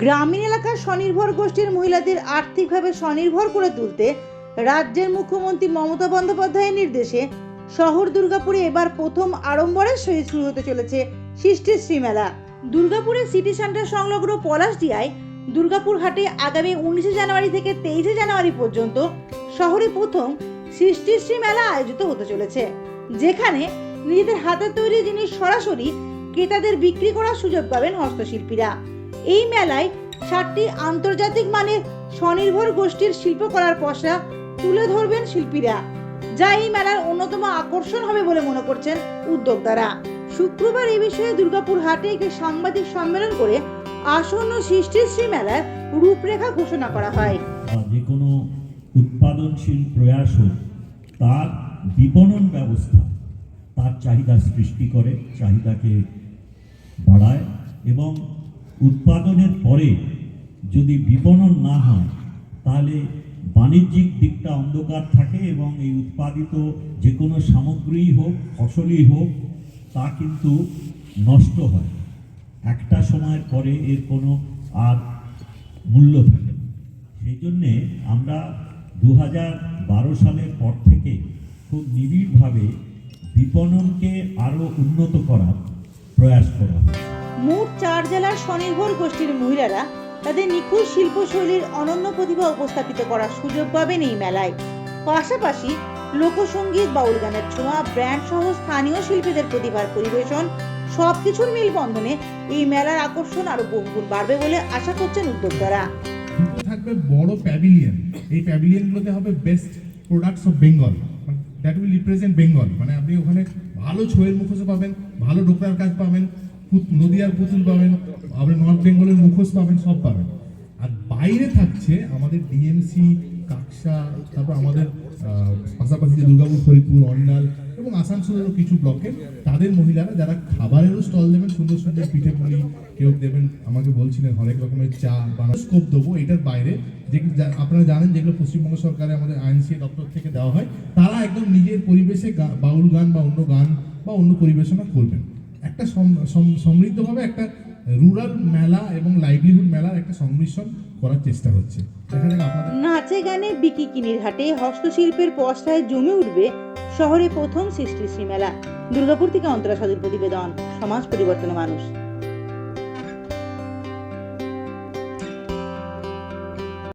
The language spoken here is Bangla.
গ্রামীণ এলাকার স্বনির্ভর গোষ্ঠীর মহিলাদের আর্থিকভাবে স্বনির্ভর করে তুলতে রাজ্যের মুখ্যমন্ত্রী মমতা বন্দ্যোপাধ্যায়ের নির্দেশে শহর দুর্গাপুরে এবার প্রথম আড়ম্বরের সহিত শুরু হতে চলেছে সৃষ্টিশ্রী মেলা দুর্গাপুরের সিটি সেন্টার সংলগ্ন পলাশডিয়ায় দুর্গাপুর হাটে আগামী উনিশে জানুয়ারি থেকে তেইশে জানুয়ারি পর্যন্ত শহরে প্রথম সৃষ্টিশ্রী মেলা আয়োজিত হতে চলেছে, যেখানে নিজেদের হাতের তৈরি জিনিস সরাসরি ক্রেতাদের বিক্রি করার সুযোগ পাবেন হস্তশিল্পীরা। এই মেলায় ষাটটি আন্তর্জাতিক মানের স্বনির্ভর গোষ্ঠীর শিল্পকলার পশা তুলে ধরবেন শিল্পীরা, যা এই মেলার অন্যতম আকর্ষণ হবে বলে মনে করছেন উদ্যোক্তারা। শুক্রবার এই বিষয়ে দুর্গাপুর হাটে একটি সাংবাদিক সম্মেলন করে আসন্ন সৃষ্টিশ্রী মেলার রূপরেখা ঘোষণা করা হয়। যে কোনো উৎপাদনশীল প্রয়াস তার বিপণন ব্যবস্থা, তার চাহিদা সৃষ্টি করে, চাহিদাকে বাড়ায় এবং উৎপাদনের পরে যদি বিপণন না হয়, তাহলে বাণিজ্যিক দিকটা অন্ধকার থাকে এবং এই উৎপাদিত যে কোনো সামগ্রী হোক, ফসলই হোক, তা কিন্তু নষ্ট হয়। একটা সময়ের পরে এর কোনো আর মূল্য থাকে সেই জন্যে আমরা দু বারো সালের পর থেকে খুব নিবিড়ভাবে বিপণনকে আরও উন্নত করার প্রয়াস করা হয় মোট চার জেলার স্বনির্ভর গোষ্ঠীর মহিলারা তাদের নিখুঁত শিল্পশৈলীর অনন্য প্রতিভা উপস্থাপিত করার সুযোগ পাবেন এই মেলায়। পাশাপাশি লোকসঙ্গীত বাউল গানের ছোঁয়া, ব্র্যান্ড সহ স্থানীয় শিল্পীদের প্রতিভার পরিবেশন, সবকিছুর মিলবন্ধনে এই মেলার আকর্ষণ আরও বহুগুণ বাড়বে বলে আশা করছেন উদ্যোক্তারা। থাকবে বড় প্যাভিলিয়ন এই প্যাভিলিয়নগুলোতে হবে best products of Bengal that will represent Bengal মানে আপনি ওখানে ভালো ছয়ের মুখোশ পাবেন, ভালো ডোকরার কাজ পাবেন। নদিয়ার পুতুল পাবেন আপনি নর্থ বেঙ্গলের মুখোশ পাবেন, সব পাবেন। আর বাইরে থাকছে আমাদের ডিএমসি কাকসা, তারপর আমাদের পাশাপাশি যে দুর্গাপুর, ফরিদপুর অন্ডাল এবং আসানসোলেরও কিছু ব্লকে তাদের মহিলারা যারা খাবারেরও স্টল দেবেন, সুন্দর সুন্দর পিঠে পুলি কেউ দেবেন, আমাকে বলছিলেন, হরেক রকমের চা, বানানো স্কোপ দেবো, এটার বাইরে যে আপনারা জানেন যেগুলো পশ্চিমবঙ্গ সরকারে আমাদের আইনসি দপ্তর থেকে দেওয়া হয়, তারা একদম নিজের পরিবেশে বাউল গান বা অন্য গান বা অন্য পরিবেশনা করবেন। একটা সম- সম- সমৃদ্ধভাবে একটা রুরাল মেলা এবং লাইভলিহুড মেলার একটা সংমিশ্রণ করার চেষ্টা হচ্ছে। নাচে গানে বিকি বিকিকিনির হাটে হস্তশিল্পের পশায় জমে উঠবে শহরে প্রথম সৃষ্টিশ্রী মেলা। দুর্গাপুর থেকে অন্তরা সাধুর প্রতিবেদন, সমাজ পরিবর্তন মানুষ।